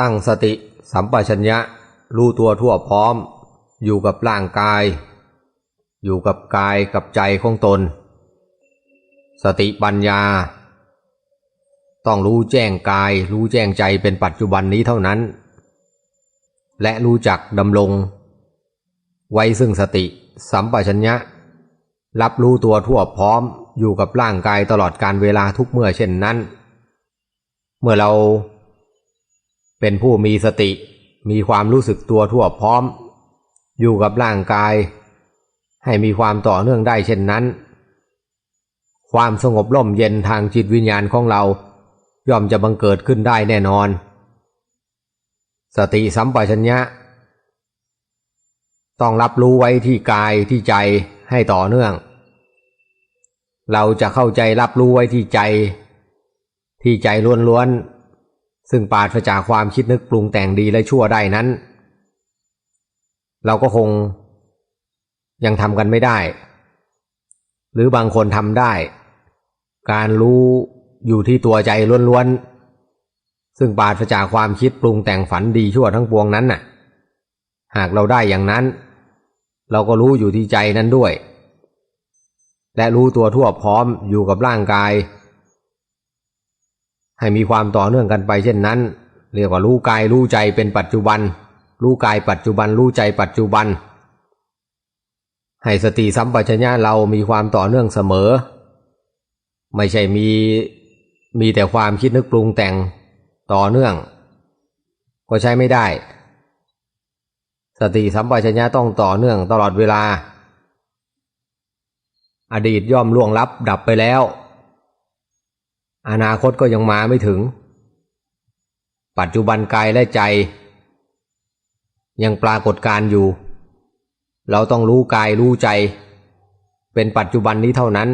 ตั้งสติสัมปชัญญะรู้ตัวทั่วพร้อม อยู่กับร่างกาย อยู่กับกายกับใจของตน สติปัญญา ต้องรู้แจ้งกาย รู้แจ้งใจเป็นปัจจุบันนี้เท่านั้น และรู้จักดำรงไว้ซึ่งสติสัมปชัญญะ รับรู้ตัวทั่วพร้อม อยู่กับร่างกายตลอดการเวลาทุกเมื่อเช่นนั้น เมื่อเรา เป็นผู้มีสติ มีความรู้สึกตัวทั่วพร้อม อยู่กับร่างกาย ให้มีความต่อเนื่องได้เช่นนั้น ความสงบร่มเย็นทางจิตวิญญาณของเรา ย่อมจะบังเกิดขึ้นได้แน่นอน สติสัมปชัญญะ ต้องรับรู้ไว้ที่กายที่ใจให้ต่อเนื่อง เราจะเข้าใจรับรู้ไว้ที่ใจ ที่ใจล้วนๆ ซึ่งปราศจากความคิดนึกปรุงแต่งดีและชั่วได้นั้น เราก็คงยังทำกันไม่ได้ หรือบางคนทำได้ การรู้อยู่ที่ตัวใจล้วนๆ ซึ่งปราศจากความคิดปรุงแต่งฝันดีชั่วทั้งปวงนั้นน่ะ หากเราได้อย่างนั้น เราก็รู้อยู่ที่ใจนั้นด้วย และรู้ตัวทั่วพร้อมอยู่กับร่างกาย ให้มีความต่อเนื่องกันไปเช่นนั้น เรียกว่ารู้กายรู้ใจเป็นปัจจุบัน รู้กายปัจจุบันรู้ใจปัจจุบัน ให้สติสัมปชัญญะเรามีความต่อเนื่องเสมอ ไม่ใช่มีมีแต่ความคิดนึกปรุงแต่งต่อเนื่อง ก็ใช้ไม่ได้ สติสัมปชัญญะต้องต่อเนื่องตลอดเวลา อดีตย่อมล่วงลับดับไปแล้ว อนาคตก็ยังมาไม่ถึง ปัจจุบันกายและใจ ยังปรากฏการอยู่ เราต้องรู้กายรู้ใจ เป็นปัจจุบันนี้เท่านั้น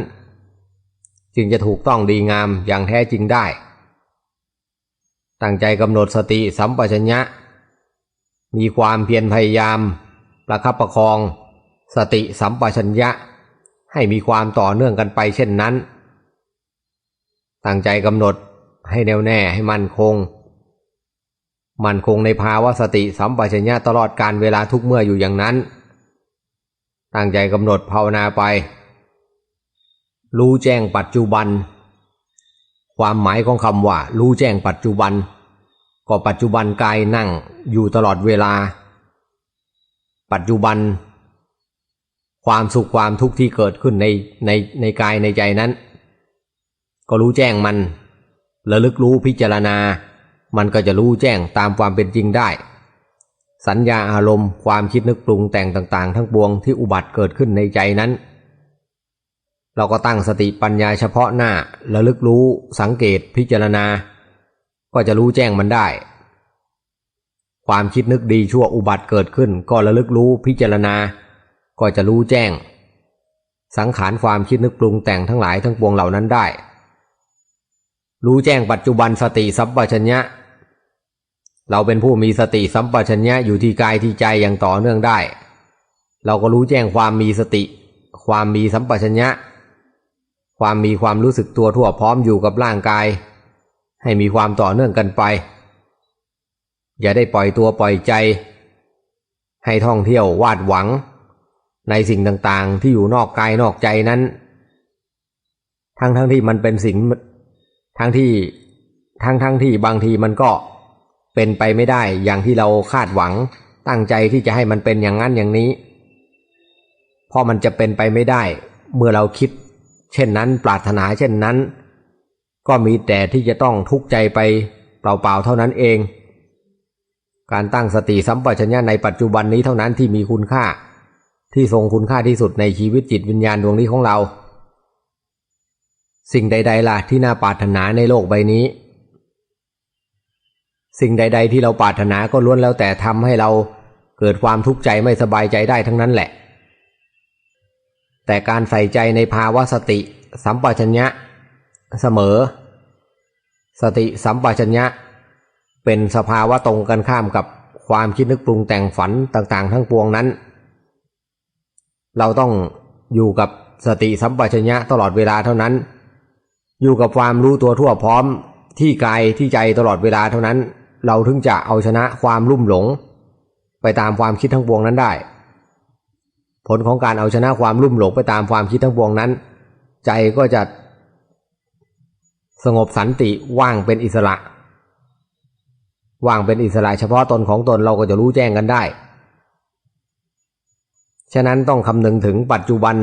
จึงจะถูกต้องดีงามอย่างแท้จริงได้ ตั้งใจกำหนดสติสัมปชัญญะ มีความเพียรพยายาม ประคับประคอง สติสัมปชัญญะให้มีความต่อเนื่องกันไปเช่นนั้น ตั้งใจกำหนดให้แน่วแน่ให้มั่นคง มั่นคงในภาวะสติสัมปชัญญะตลอดการเวลาทุกเมื่ออยู่อย่างนั้น ตั้งใจกำหนดภาวนาไป รู้แจ้งปัจจุบัน ความหมายของคำว่า รู้แจ้งปัจจุบัน ก็ปัจจุบันกายนั่งอยู่ตลอดเวลา ปัจจุบัน ความสุขความทุกข์ที่เกิดขึ้นในในในกายในใจนั้น ก็รู้แจ้งมันระลึกรู้พิจารณา มันก็จะรู้แจ้งตามความเป็นจริงได้ สัญญาอารมณ์ความคิดนึกปรุงแต่งต่าง ๆ ทั้งปวงที่อุบัติเกิดขึ้นในใจนั้น เราก็ตั้งสติปัญญาเฉพาะหน้าระลึกรู้สังเกตพิจารณา ก็จะรู้แจ้งมันได้ ความคิดนึกดีชั่วอุบัติเกิดขึ้น ก็ระลึกรู้พิจารณา ก็จะรู้แจ้ง สังขารความคิดนึกปรุงแต่งทั้งหลายทั้งปวงเหล่านั้นได้ รู้แจ้งปัจจุบันสติสัมปชัญญะ เราเป็นผู้มีสติสัมปชัญญะอยู่ที่กายที่ใจอย่างต่อเนื่องได้ เราก็รู้แจ้งความมีสติ ความมีสัมปชัญญะ ความมีความรู้สึกตัวทั่วพร้อมอยู่กับร่างกาย ให้มีความต่อเนื่องกันไป อย่าได้ปล่อยตัวปล่อยใจ ให้ท่องเที่ยววาดหวัง ในสิ่งต่างๆที่อยู่นอกกายนอกใจนั้น ทั้งทั้งที่มันเป็นสิ่ง ทั้งที่ทั้งทั้งที่บางทีมันก็เป็นไปไม่ได้อย่างที่เราคาดหวังตั้งใจที่จะให้มันเป็นอย่างนั้นอย่างนี้เพราะมันจะเป็นไปไม่ได้ เมื่อเราคิด เช่นนั้นปรารถนาเช่นนั้น ก็มีแต่ที่จะต้องทุกข์ใจไปเปล่าๆเท่านั้นเอง การตั้งสติสัมปชัญญะในปัจจุบันนี้เท่านั้นที่มีคุณค่า ที่ทรงคุณค่าที่สุดในชีวิตจิตวิญญาณดวงนี้ของเรา สิ่งใด ๆ ล่ะที่น่าปรารถนาในโลกใบนี้ สิ่งใด ๆ ที่เราปรารถนาก็ล้วนแล้วแต่ทำให้เราเกิดความทุกข์ใจไม่สบายใจได้ทั้งนั้นแหละ แต่การใส่ใจในภาวะสติ สัมปชัญญะ เสมอ สติสัมปชัญญะ เป็นสภาวะตรงกันข้ามกับความคิดนึกปรุงแต่งฝันต่างๆ ทั้งปวงนั้น เราต้องอยู่กับสติสัมปชัญญะตลอดเวลาเท่านั้น อยู่กับความรู้ตัวทั่วพร้อมที่กายที่ใจตลอดเวลาเท่านั้น เราถึงจะเอาชนะความลุ่มหลง ไปตามความคิดทั้งปวงนั้นได้ ผลของการเอาชนะความลุ่มหลงไปตามความคิดทั้งปวงนั้น ใจก็จะ สงบสันติว่างเป็นอิสระ ว่างเป็นอิสระเฉพาะตนของตนเราก็จะรู้แจ้งกันได้ ฉะนั้นต้องคำนึงถึงปัจจุบัน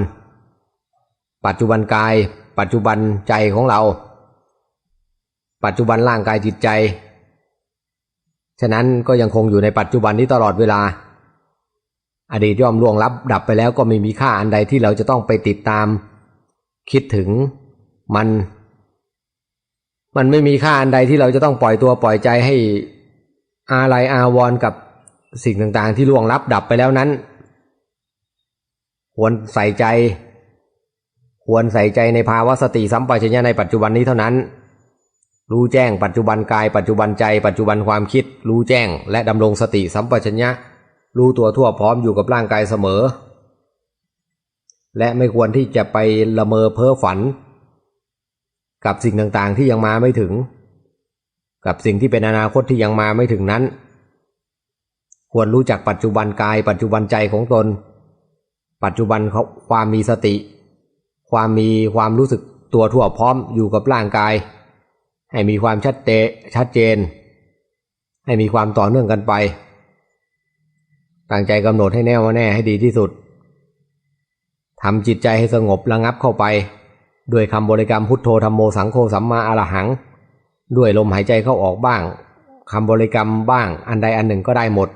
ปัจจุบันกาย ปัจจุบันใจของเรา ปัจจุบันร่างกายจิตใจ ฉะนั้นก็ยังคงอยู่ในปัจจุบันนี้ตลอดเวลา อดีตย่อมล่วงลับดับไปแล้วก็ไม่มีค่าอันใดที่เราจะต้องไปติดตาม คิดถึงมัน มันไม่มีค่าอันใดที่เราจะต้องปล่อยตัวปล่อยใจให้อาลัยอาวรณ์กับสิ่งต่างๆ ที่ล่วงลับดับไปแล้วนั้นควรใส่ใจ ควรใส่ใจในภาวะสติสัมปชัญญะในปัจจุบันนี้เท่านั้น รู้แจ้งปัจจุบันกายปัจจุบันใจ ปัจจุบันความคิด รู้แจ้ง และดำรงสติสัมปชัญญะ รู้ตัวทั่วพร้อมอยู่กับร่างกายเสมอ และไม่ควรที่จะไปละเมอเพ้อฝัน กับสิ่งต่างๆที่ยังมาไม่ถึง กับสิ่งที่เป็นอนาคตที่ยังมาไม่ถึงนั้น ควรรู้จักปัจจุบันกาย ปัจจุบันใจของตน ปัจจุบันเขาความมีสติ ความมีความรู้สึกตัวทั่วพร้อมอยู่กับร่างกาย ให้มีความชัดเจชัดเจน ให้มีความต่อเนื่องกันไป ตั้งใจกำหนดให้แน่วแน่ให้ดีที่สุดทำจิตใจให้สงบระงับเข้าไป ด้วยคำบริกรรมพุทโธธรรมโมสังโฆสัมมาอรหัง ด้วยลมหายใจเข้าออกบ้างคำบริกรรมบ้างอันใดอันหนึ่งก็ได้หมด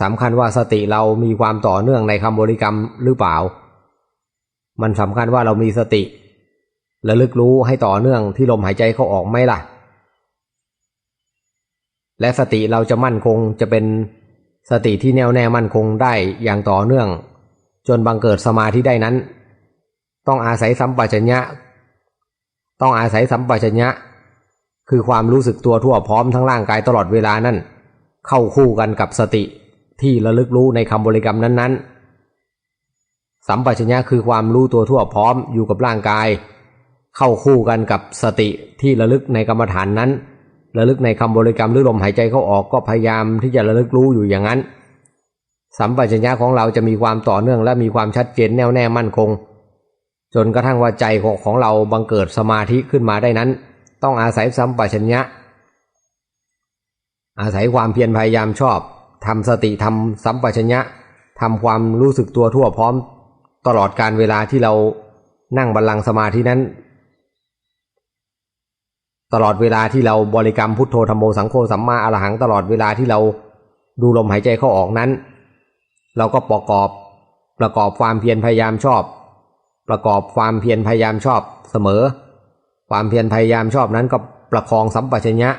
สำคัญว่าสติเรามีความต่อเนื่องในคำบริกรรมหรือเปล่า มันสำคัญว่าเรามีสติระลึกรู้ให้ต่อเนื่องที่ลมหายใจเข้าออกไหมล่ะ และสติเราจะมั่นคงจะเป็นสติที่แน่วแน่มั่นคงได้อย่างต่อเนื่อง จนบังเกิดสมาธิได้นั้น ต้องอาศัยสัมปชัญญะ ต้องอาศัยสัมปชัญญะ คือความรู้สึกตัวทั่วพร้อมทั้งร่างกายตลอดเวลานั่นเข้าคู่กันกับสติที่ระลึกรู้ในคำบริกรรมนั้นๆ สัมปชัญญะคือความรู้ตัวทั่วพร้อมอยู่กับร่างกาย เข้าคู่กันกับสติที่ระลึกในกรรมฐานนั้น ระลึกในคำบริกรรมหรือลมหายใจเข้าออกก็พยายามที่จะระลึกรู้อยู่อย่างนั้น สัมปชัญญะของเราจะมีความต่อเนื่องและมีความชัดเจนแน่วแน่มั่นคง จนกระทั่งว่าใจของของเราบังเกิดสมาธิขึ้นมาได้นั้น ต้องอาศัยสัมปชัญญะ อาศัยความเพียรพยายามชอบทำสติทำสัมปชัญญะทำความรู้สึกตัวทั่วพร้อม ตลอดการเวลาที่เรานั่งบัลลังก์สมาธินั้น ตลอดเวลาที่เราบริกรรมพุทโธธรรมโมสังโฆสัมมาอรหัง ตลอดเวลาที่เราดูลมหายใจเข้าออกนั้น เราก็ประกอบประกอบความเพียรพยายามชอบ ประกอบความเพียรพยายามชอบเสมอ ความเพียรพยายามชอบนั้นก็ประคองสัมปชัญญะ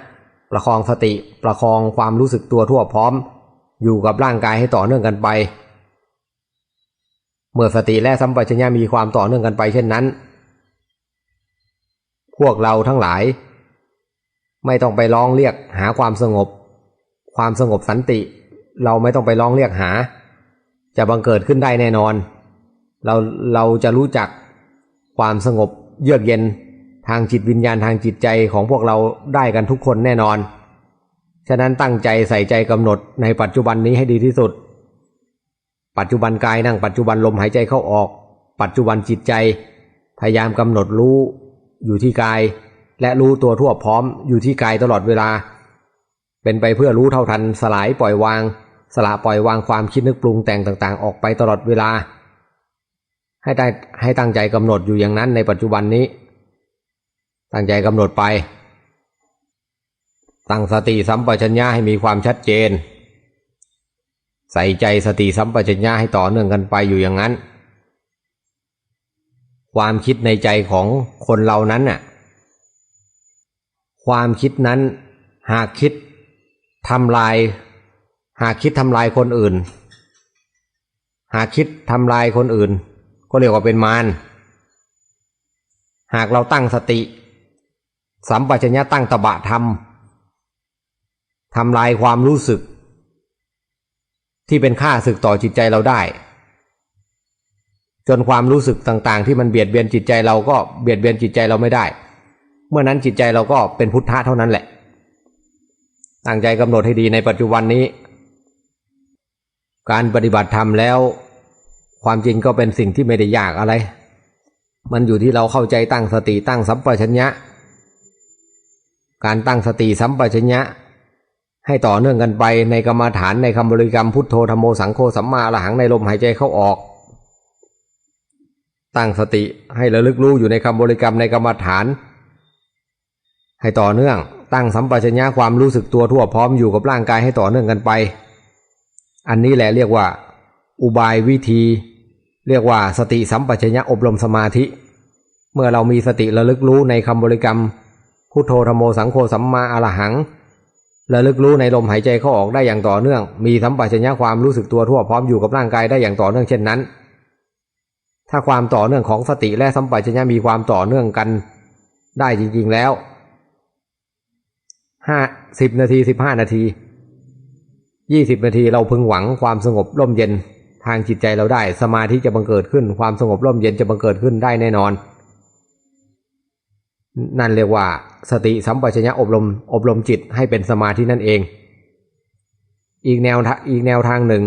ประคองสติ ประคองความรู้สึกตัวทั่วพร้อม อยู่กับร่างกายให้ต่อเนื่องกันไป เมื่อสติและสัมปชัญญะมีความต่อเนื่องกันไปเช่นนั้น พวกเราทั้งหลาย ไม่ต้องไปร้องเรียกหาความสงบ ความสงบสันติ เราไม่ต้องไปร้องเรียกหา จะบังเกิดขึ้นได้แน่นอน เราเราจะรู้จักความสงบเยือกเย็นทางจิตวิญญาณทางจิตใจของพวกเราได้กันทุกคนแน่นอน ฉะนั้นตั้งใจใส่ใจกำหนดในปัจจุบันนี้ให้ดีที่สุด ปัจจุบันกายนั่งปัจจุบันลมหายใจเข้าออก ปัจจุบันจิตใจพยายามกำหนดรู้อยู่ที่กาย และรู้ตัวทั่วพร้อมอยู่ที่กายตลอดเวลา เป็นไปเพื่อรู้เท่าทันสลายปล่อยวาง สละปล่อยวางความคิดนึกปรุงแต่งต่างๆ ออกไปตลอดเวลา ให้ได้ให้ตั้งใจกำหนดอยู่อย่างนั้นในปัจจุบันนี้ ตั้งใจกำหนดไป ตั้งสติสัมปชัญญะให้มีความชัดเจน ใส่ใจสติสัมปชัญญะให้ต่อเนื่องกันไปอยู่อย่างนั้น ความคิดในใจของคนเรานั้นน่ะความคิดนั้นหากคิดทำลาย หากคิดทำลายคนอื่น หากคิดทำลายคนอื่น ก็เรียกว่าเป็นมารหากเราตั้งสติ สัมปชัญญะตั้งตบะธรรมทำลายความรู้สึก ที่เป็นค่าศึกต่อจิตใจเราได้ จนความรู้สึกต่างๆ ที่มันเบียดเบียนจิตใจเราก็เบียดเบียนจิตใจเราไม่ได้ เมื่อนั้นจิตใจเราก็เป็นพุทธะเท่านั้นแหละตั้งใจกำหนดให้ดีในปัจจุบันนี้ การปฏิบัติธรรมแล้ว ความจริงก็เป็นสิ่งที่ไม่ได้ยากอะไร มันอยู่ที่เราเข้าใจตั้งสติตั้งสัมปชัญญะ การตั้งสติสัมปชัญญะ ให้ต่อเนื่องกันไปในกรรมฐานในคำบริกรรมพุทโธธรรมโมสังโฆสัมมาอรหังในลมหายใจเข้าออก ตั้งสติให้ระลึกรู้อยู่ในคำบริกรรมในกรรมฐาน ให้ต่อเนื่อง ตั้งสัมปชัญญะความรู้สึกตัวทั่วพร้อมอยู่กับร่างกายให้ต่อเนื่องกันไป อันนี้แหละเรียกว่า อุบายวิธี เรียกว่าสติสัมปชัญญะอบรมสมาธิ เมื่อเรามีสติระลึกรู้ในคำบริกรรมพุทโธธรรมโมสังโฆสัมมาอรหัง ระลึกรู้ในลมหายใจเข้าออกได้อย่างต่อเนื่อง มีสัมปชัญญะความรู้สึกตัวทั่วพร้อมอยู่กับร่างกายได้อย่างต่อเนื่องเช่นนั้น ถ้าความต่อเนื่องของสติและสัมปชัญญะมีความต่อเนื่องกัน ได้จริงๆแล้วห้าสิบนาทีสิบห้านาทียี่สิบนาทีเราพึงหวังความสงบร่มเย็นทางจิตใจเราได้สมาธิจะบังเกิดขึ้น ความสงบร่มเย็นจะบังเกิดขึ้นได้แน่นอน นั่นเรียกว่าสติสัมปชัญญะอบรมอบรมจิตให้เป็นสมาธินั่นเอง อีกแนวอีกแนวทางหนึ่ง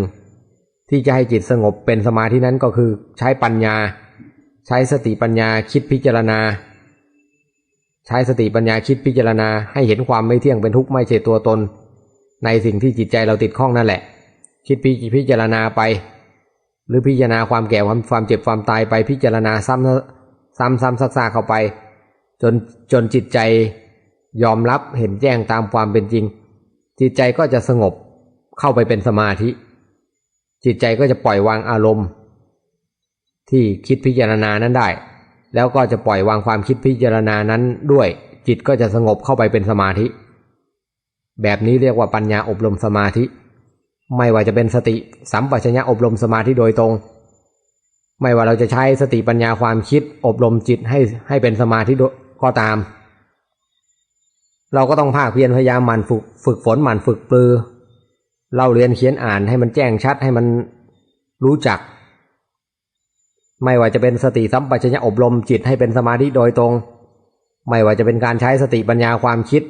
ที่จะให้จิตสงบเป็นสมาธินั้นก็คือใช้ปัญญา ใช้สติปัญญาคิดพิจารณา ใช้สติปัญญาคิดพิจารณา ให้เห็นความไม่เที่ยงเป็นทุกข์ไม่ใช่ตัวตน ในสิ่งที่จิตใจเราติดข้องนั่นแหละ คิดพิพิจารณาไป หรือพิจารณาความแก่ความความเจ็บความตายไปพิจารณาซ้ำซ้ำซ้ำซักซากเข้าไป จนจนจิตใจยอมรับเห็นแจ้งตามความเป็นจริง จิตใจก็จะสงบเข้าไปเป็นสมาธิ จิตใจก็จะปล่อยวางอารมณ์ ที่คิดพิจารณานั้นได้ แล้วก็จะปล่อยวางความคิดพิจารณานั้นด้วย จิตก็จะสงบเข้าไปเป็นสมาธิ แบบนี้เรียกว่าปัญญาอบรมสมาธิ ไม่ว่าจะเป็นสติสัมปชัญญะอบรมสมาธิโดยตรง ไม่ว่าเราจะใช้สติปัญญาความคิดอบรมจิตให้ให้เป็นสมาธิ ก็ตาม เราก็ต้องภาคเพียรพยายามหมั่นฝึกฝึกฝนหมั่นฝึกปลือเราเรียนเขียนอ่านให้มันแจ้งชัดให้มันรู้จัก ไม่ว่าจะเป็นสติสัมปชัญญะอบรมจิตให้เป็นสมาธิโดยตรง ไม่ว่าจะเป็นการใช้สติปัญญาความคิด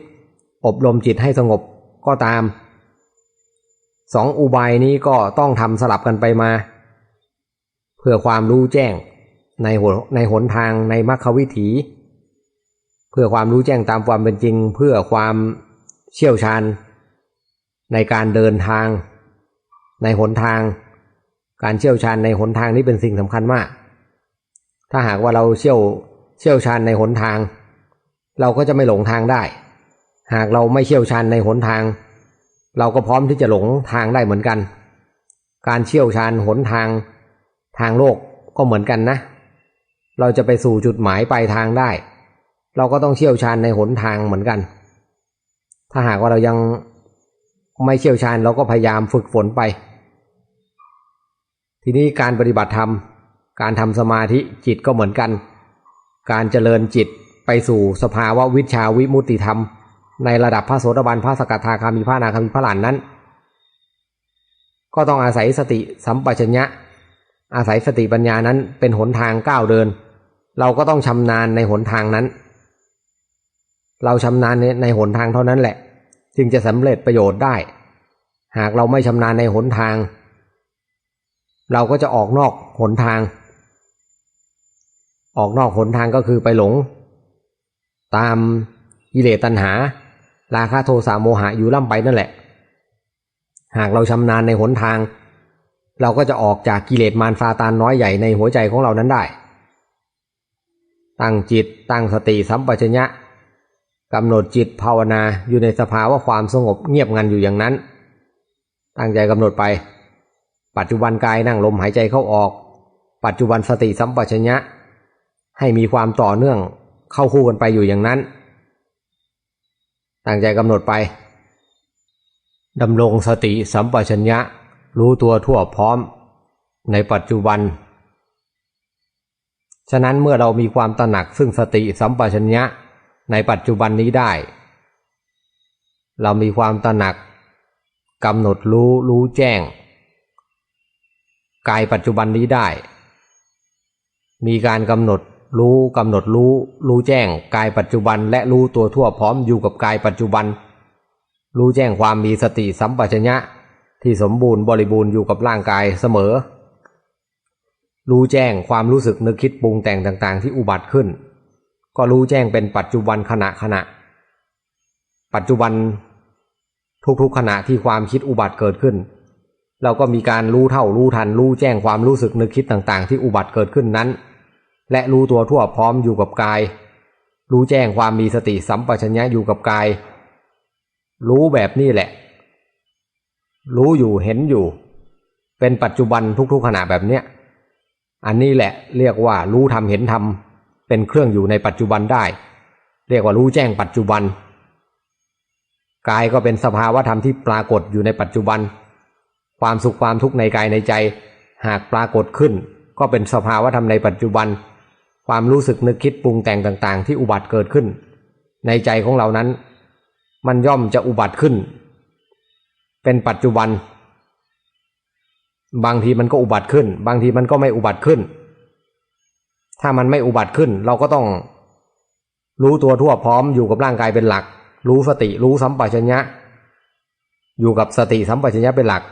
อบรมจิตให้สงบก็ตามสองอุบายนี้ก็ต้องทำสลับกันไปมา เพื่อความรู้แจ้งในหนในหนทางในมรรควิถี พื่อความรู้แจ้งตามความเป็นจริง เพื่อความเชี่ยวชาญ ในการเดินทาง ในหนทาง การเชี่ยวชาญในหนทางนี้เป็นสิ่งสำคัญมาก ถ้าหากว่าเราเชี่ยวเชี่ยวชาญในหนทาง เราก็จะไม่หลงทางได้ หากเราไม่เชี่ยวชาญในหนทาง เราก็พร้อมที่จะหลงทางได้เหมือนกัน การเชี่ยวชาญหนทางทางโลกก็เหมือนกันนะ เราจะไปสู่จุดหมายปลายทางได้ เราก็ต้องเชี่ยวชาญในหนทางเหมือนกัน ถ้าหากว่าเรายังไม่เชี่ยวชาญเราก็พยายามฝึกฝนไป ทีนี้การปฏิบัติธรรม การทำสมาธิจิตก็เหมือนกัน การเจริญจิตไปสู่สภาวะวิชาวิมุตติธรรม ในระดับพระโสดาบันพระสกทาคามีพระนาคามีพระหลานนั้น ก็ต้องอาศัยสติสัมปชัญญะ อาศัยสติปัญญานั้นเป็นหนทางก้าวเดิน เราก็ต้องชำนาญในหนทางนั้น เราชำนาญในในหนทางเท่านั้นแหละ จึงจะสำเร็จประโยชน์ได้ หากเราไม่ชำนาญในหนทาง เราก็จะออกนอกหนทาง ออกนอกหนทางก็คือไปหลง ตามกิเลสตัณหา ราคะโทสะโมหะอยู่ล่ำไปนั่นแหละ หากเราชำนาญในหนทาง เราก็จะออกจากกิเลสมารฟาตานน้อยใหญ่ในหัวใจของเรานั้นได้ ตั้งจิตตั้งสติสัมปชัญญะ กำหนดจิตภาวนาอยู่ในสภาวะความสงบเงียบงันอยู่อย่างนั้น ตั้งใจกำหนดไป ปัจจุบันกายนั่งลมหายใจเข้าออก ปัจจุบันสติสัมปชัญญะ ให้มีความต่อเนื่องเข้าคู่กันไปอยู่อย่างนั้น ตั้งใจกำหนดไปดำรงสติสัมปชัญญะ รู้ตัวทั่วพร้อมในปัจจุบัน ฉะนั้นเมื่อเรามีความตระหนักซึ่งสติสัมปชัญญะ ในปัจจุบันนี้ได้ เรามีความตระหนักกำหนดรู้รู้แจ้ง กายปัจจุบันนี้ได้ มีการกำหนดรู้กำหนดรู้รู้แจ้ง กายปัจจุบัน และรู้ตัวทั่วพร้อมอยู่กับกายปัจจุบัน รู้แจ้งความมีสติสัมปชัญญะที่สมบูรณ์บริบูรณ์อยู่กับร่างกายเสมอ รู้แจ้งความรู้สึกนึกคิดปรุงแต่งต่าง ๆ ที่อุบัติขึ้น ก็รู้แจ้งเป็นปัจจุบันขณะขณะ ปัจจุบันทุกๆขณะที่ความคิดอุบัติเกิดขึ้น เราก็มีการรู้เท่ารู้ทัน รู้แจ้งความรู้สึกนึกคิดต่างๆ ที่อุบัติเกิดขึ้นนั้น และรู้ตัวทั่วพร้อมอยู่กับกาย รู้แจ้งความมีสติสัมปชัญญะอยู่กับกาย รู้แบบนี้แหละ รู้อยู่เห็นอยู่ เป็นปัจจุบันทุกๆขณะแบบเนี้ยอันนี้แหละเรียกว่ารู้ทำเห็นทำ เป็นเครื่องอยู่ในปัจจุบันได้ เรียกว่ารู้แจ้งปัจจุบัน กายก็เป็นสภาวะธรรมที่ปรากฏอยู่ในปัจจุบัน ความสุขความทุกข์ในกายในใจ หากปรากฏขึ้น ก็เป็นสภาวะธรรมในปัจจุบัน ความรู้สึกนึกคิดปรุงแต่งต่างๆ ที่อุบัติเกิดขึ้น ในใจของเรานั้น มันย่อมจะอุบัติขึ้น เป็นปัจจุบัน บางทีมันก็อุบัติขึ้น บางทีมันก็ไม่อุบัติขึ้น ถ้ามันไม่อุบัติขึ้น เราก็ต้อง รู้ตัวทั่วพร้อมอยู่กับร่างกายเป็นหลัก รู้สติรู้สัมปชัญญะ อยู่กับสติสัมปชัญญะเป็นหลัก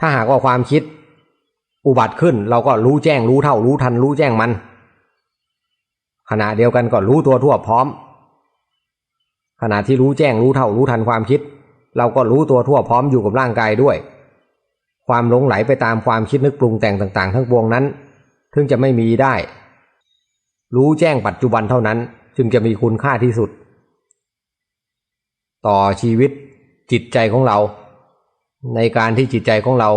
ถ้าหากว่าความคิดอุบัติขึ้น เราก็รู้แจ้งรู้เท่า รู้ทัน รู้แจ้งมัน ขณะเดียวกันก็รู้ตัวทั่วพร้อม ขณะที่รู้แจ้งรู้เท่า รู้ทันความคิด เราก็รู้ตัวทั่วพร้อมอยู่กับร่างกายด้วย ความหลงไหลไปตามความคิดนึกปรุงแต่งต่าง ๆ ทั้งปวงนั้น ถึงจะไม่มีได้ รู้แจ้งปัจจุบันเท่านั้น จึงจะมีคุณค่าที่สุด ต่อชีวิตจิตใจของเรา ในการที่จิตใจของเรา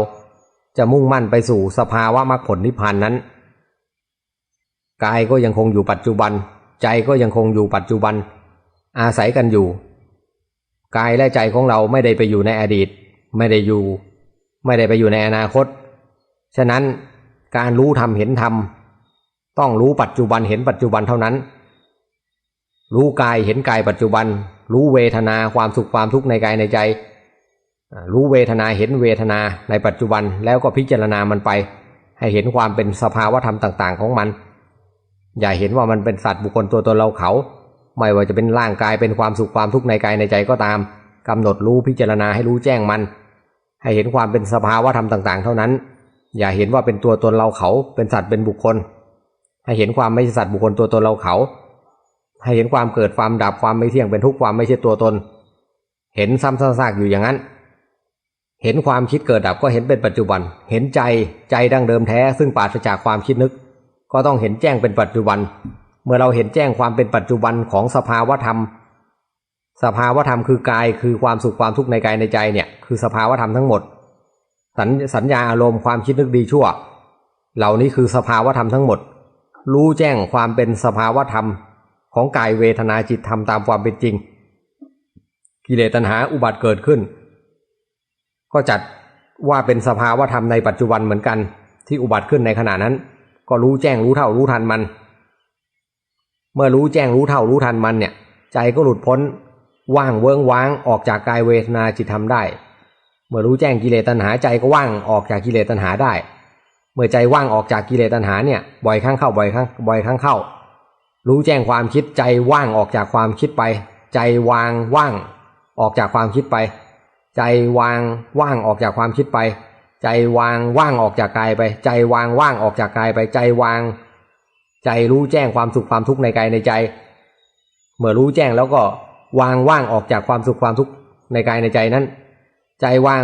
จะมุ่งมั่นไปสู่สภาวะมรรคผลนิพพานนั้น กายก็ยังคงอยู่ปัจจุบัน ใจก็ยังคงอยู่ปัจจุบัน อาศัยกันอยู่ กายและใจของเราไม่ได้ไปอยู่ในอดีต ไม่ได้อยู่ ไม่ได้ไปอยู่ในอนาคต ฉะนั้น การรู้ธรรมเห็นธรรมต้องรู้ปัจจุบันเห็นปัจจุบันเท่านั้น รู้กายเห็นกายปัจจุบัน รู้เวทนาความสุขความทุกข์ในกายในใจ รู้เวทนาเห็นเวทนาในปัจจุบันแล้วก็พิจารณามันไป ให้เห็นความเป็นสภาวะธรรมต่าง ๆ ของมัน อย่าเห็นว่ามันเป็นสัตว์บุคคลตัวตนเราเขา ไม่ว่าจะเป็นร่างกายเป็นความสุขความทุกข์ในกายในใจก็ตามกำหนดรู้พิจารณาให้รู้แจ้งมัน ให้เห็นความเป็นสภาวะธรรมต่าง ๆ เท่านั้น อย่าเห็นว่าเป็นตัวตนเราเขา เป็นสัตว์เป็นบุคคล ให้เห็นความไม่ใช่สัตว์บุคคลตัวตนเราเขา ให้เห็นความเกิดความดับความไม่เที่ยงเป็นทุกข์ความไม่ใช่ตัวตน เห็นซ้ำซากอยู่อย่างนั้น เห็นความคิดเกิดดับก็เห็นเป็นปัจจุบัน เห็นใจใจดั้งเดิมแท้ ซึ่งปราศจากความคิดนึก ก็ต้องเห็นแจ้งเป็นปัจจุบัน เมื่อเราเห็นแจ้งความเป็นปัจจุบันของสภาวะธรรม สภาวะธรรมคือกายคือความสุขความทุกข์ในกายในใจเนี่ยคือสภาวะธรรมทั้งหมด สัญสัญญาอารมณ์ความคิดนึกดีชั่ว เหล่านี้คือสภาวธรรมทั้งหมด รู้แจ้งความเป็นสภาวธรรม ของกายเวทนาจิตธรรมตามความเป็นจริง กิเลสตัณหาอุบัติเกิดขึ้น ก็จัดว่าเป็นสภาวธรรมในปัจจุบันเหมือนกัน ที่อุบัติขึ้นในขณะนั้น ก็รู้แจ้งรู้เท่ารู้ทันมัน เมื่อรู้แจ้งรู้เท่ารู้ทันมันเนี่ย ใจก็หลุดพ้นว่างเวิ้งว้างออกจากกายเวทนาจิตธรรมได้ เมื่อรู้แจ้งกิเลสตัณหาใจก็ว่างออกจากกิเลสตัณหาได้ เมื่อใจว่างออกจากกิเลสตัณหาเนี่ยบ่อยครั้งเข้าบ่อยครั้งบ่อยครั้งเข้า รู้แจ้งความคิดใจว่างออกจากความคิดไป ใจวางว่างออกจากความคิดไป ใจวางว่างออกจากความคิดไป ใจวางว่างออกจากกายไป ใจวางว่างออกจากกายไป ใจวาง ใจรู้แจ้งความสุขความทุกข์ในกายในใจ เมื่อรู้แจ้งแล้วก็วางว่างออกจากความสุขความทุกข์ในกายในใจนั้น ใจวาง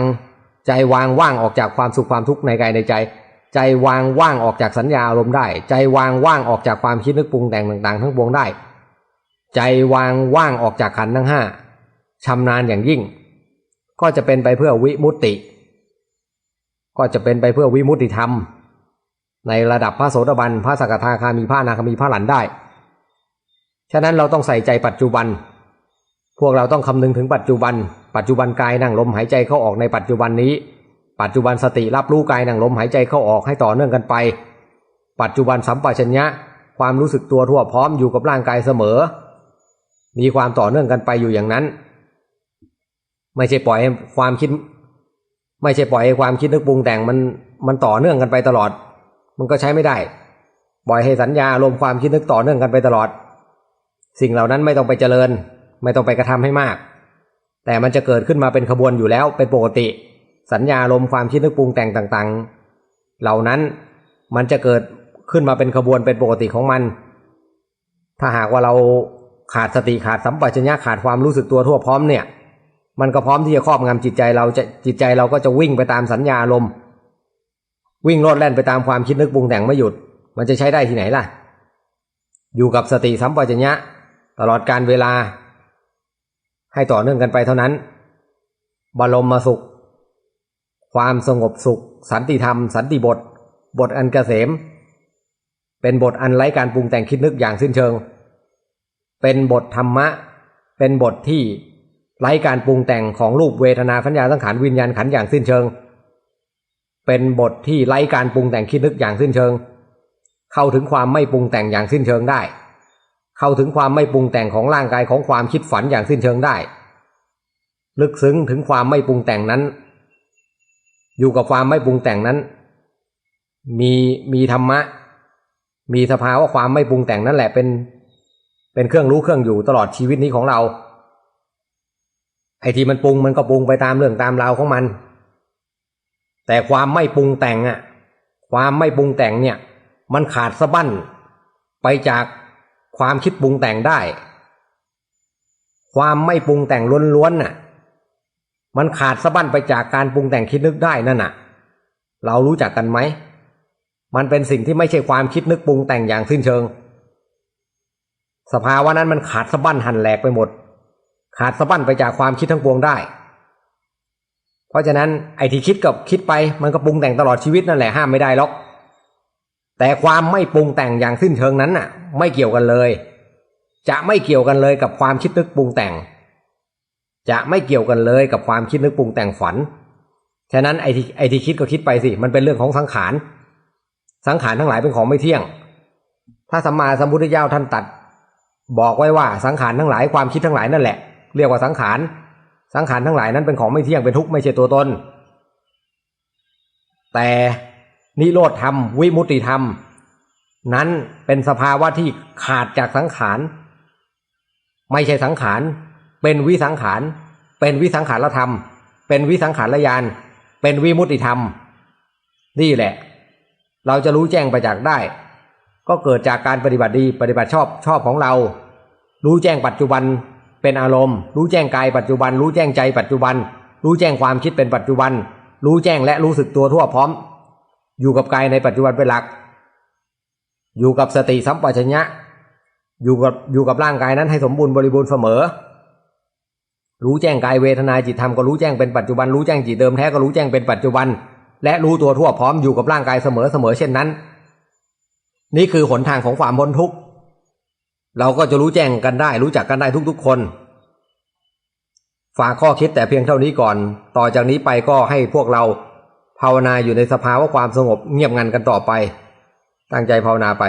ใจวางว่างออกจากความสุขความทุกข์ในกายในใจ ใจวางว่างออกจากสัญญาอารมณ์ได้ ใจวางว่างออกจากความคิดนึกปรุงแต่งต่าง ๆ ทั้งปวงได้ ใจวางว่างออกจากขันธ์ทั้งห้าชำนาญอย่างยิ่ง ก็จะเป็นไปเพื่อวิมุตติ ก็จะเป็นไปเพื่อวิมุตติธรรม ในระดับพระโสดาบันพระสกทาคามีพระนาคามีพระหลันได้ ฉะนั้นเราต้องใส่ใจปัจจุบัน พวกเราต้องคำนึงถึงปัจจุบัน ปัจจุบันกายนั่งลมหายใจเข้าออกในปัจจุบันนี้ ปัจจุบันสติรับรู้กายนั่งลมหายใจเข้าออกให้ต่อเนื่องกันไป ปัจจุบันสัมปชัญญะ ความรู้สึกตัวทั่วพร้อมอยู่กับร่างกายเสมอ มีความต่อเนื่องกันไปอยู่อย่างนั้น ไม่ใช่ปล่อยให้ความคิด ไม่ใช่ปล่อยให้ความคิดนึกปรุงแต่งมันมันต่อเนื่องกันไปตลอด มันก็ใช้ไม่ได้ปล่อยให้สัญญาอารมความคิดนึกต่อเนื่องกันไปตลอด สิ่งเหล่านั้นไม่ต้องไปเจริญ ไม่ต้องไปกระทำให้มาก แต่มันจะเกิดขึ้นมาเป็นขบวนอยู่แล้วเป็นปกติ สัญญาลมความคิดนึกปรุงแต่งต่างๆ เหล่านั้นมันจะเกิดขึ้นมาเป็นขบวนเป็นปกติของมัน ถ้าหากว่าเราขาดสติขาดสัมปชัญญะขาดความรู้สึกตัวทั่วพร้อมเนี่ย มันก็พร้อมที่จะครอบงำจิตใจเราจะจิตใจเราก็จะวิ่งไปตามสัญญาลมวิ่งโลดแล่นไปตามความคิดนึกปรุงแต่งไม่หยุด มันจะใช้ได้ที่ไหนล่ะ อยู่กับสติสัมปชัญญะ ตลอดการเวลา ให้ต่อเนื่องกันไปเท่านั้น บรมมาสุข ความสงบสุข สันติธรรม สันติบท บทอันเกษม เป็นบทอันไร้การปรุงแต่งคิดนึกอย่างสิ้นเชิง เป็นบทธรรมะ เป็นบทที่ไร้การปรุงแต่งของรูปเวทนาสัญญาสังขารวิญญาณขันอย่างสิ้นเชิง เป็นบทที่ไร้การปรุงแต่งคิดนึกอย่างสิ้นเชิง เข้าถึงความไม่ปรุงแต่งอย่างสิ้นเชิงได้ เข้าถึงความไม่ปรุงแต่งของร่างกายของความคิดฝันอย่างสิ้นเชิงได้ ลึกซึ้งถึงความไม่ปรุงแต่งนั้น อยู่กับความไม่ปรุงแต่งนั้น มีมีธรรมะ มีสภาวะความไม่ปรุงแต่งนั่นแหละเป็น เป็นเครื่องรู้เครื่องอยู่ตลอดชีวิตนี้ของเราไอ้ที่มันปรุงมันก็ปรุงไปตามเรื่องตามราวของมัน แต่ความไม่ปรุงแต่งอะความไม่ปรุงแต่งเนี่ย มันขาดสะบั้นไปจาก ความคิดปรุงแต่งได้ ความไม่ปรุงแต่งล้วนๆน่ะ มันขาดสะบั้นไปจากการปรุงแต่งคิดนึกได้นั่นน่ะ เรารู้จักกันไหม มันเป็นสิ่งที่ไม่ใช่ความคิดนึกปรุงแต่งอย่างสิ้นเชิง สภาวะนั้นมันขาดสะบั้นหันแหลกไปหมด ขาดสะบั้นไปจากความคิดทั้งปวงได้ เพราะฉะนั้นไอ้ที่คิดกับคิดไปมันก็ปรุงแต่งตลอดชีวิตนั่นแหละห้ามไม่ได้หรอก แต่ความไม่ปรุงแต่งอย่างสิ้นเชิงนั้นน่ะ ไม่เกี่ยวกันเลย จะไม่เกี่ยวกันเลยกับความคิดนึกปรุงแต่ง จะไม่เกี่ยวกันเลยกับความคิดนึกปรุงแต่งฝัน ฉะนั้นไอ้ที่ไอ้ที่คิดก็คิดไปสิ มันเป็นเรื่องของสังขาร สังขารทั้งหลายเป็นของไม่เที่ยง ถ้าสัมมาสัมพุทธเจ้าท่านตัด บอกไว้ว่าสังขารทั้งหลายความคิดทั้งหลายนั่นแหละ เรียกว่าสังขาร สังขารทั้งหลายนั้นเป็นของไม่เที่ยงเป็นทุกข์ไม่ใช่ตัวตน แต่ นิโรธธรรม วิมุติธรรม นั้นเป็นสภาวะที่ขาดจากสังขาร ไม่ใช่สังขาร เป็นวิสังขาร เป็นวิสังขารธรรม เป็นวิสังขารญาณ เป็นวิมุติธรรม นี่แหละ เราจะรู้แจ้งประจักษ์ได้ ก็เกิดจากการปฏิบัติดีปฏิบัติชอบชอบของเรา รู้แจ้งปัจจุบันเป็นอารมณ์ รู้แจ้งกายปัจจุบัน รู้แจ้งใจปัจจุบัน รู้แจ้งความคิดเป็นปัจจุบัน รู้แจ้งและรู้สึกตัวทั่วพร้อม อยู่กับกายในปัจจุบันเป็นหลัก อยู่กับสติสัมปชัญญะ อยู่กับอยู่กับร่างกายนั้นให้สมบูรณ์บริบูรณ์เสมอ รู้แจ้งกายเวทนาจิตธรรมก็รู้แจ้งเป็นปัจจุบันรู้แจ้งจิตเดิมแท้ก็รู้แจ้งเป็นปัจจุบัน และรู้ตัวทั่วพร้อมอยู่กับร่างกายเสมอเสมอเช่นนั้น นี่คือหนทางของความพ้นทุกข์เราก็จะรู้แจ้งกันได้ รู้จักกันได้ทุกๆคน ฝากข้อคิดแต่เพียงเท่านี้ก่อน ต่อจากนี้ไปก็ให้พวกเรา ภาวนาอยู่ในสภาวะความสงบเงียบงันกันต่อไป ตั้งใจภาวนาไป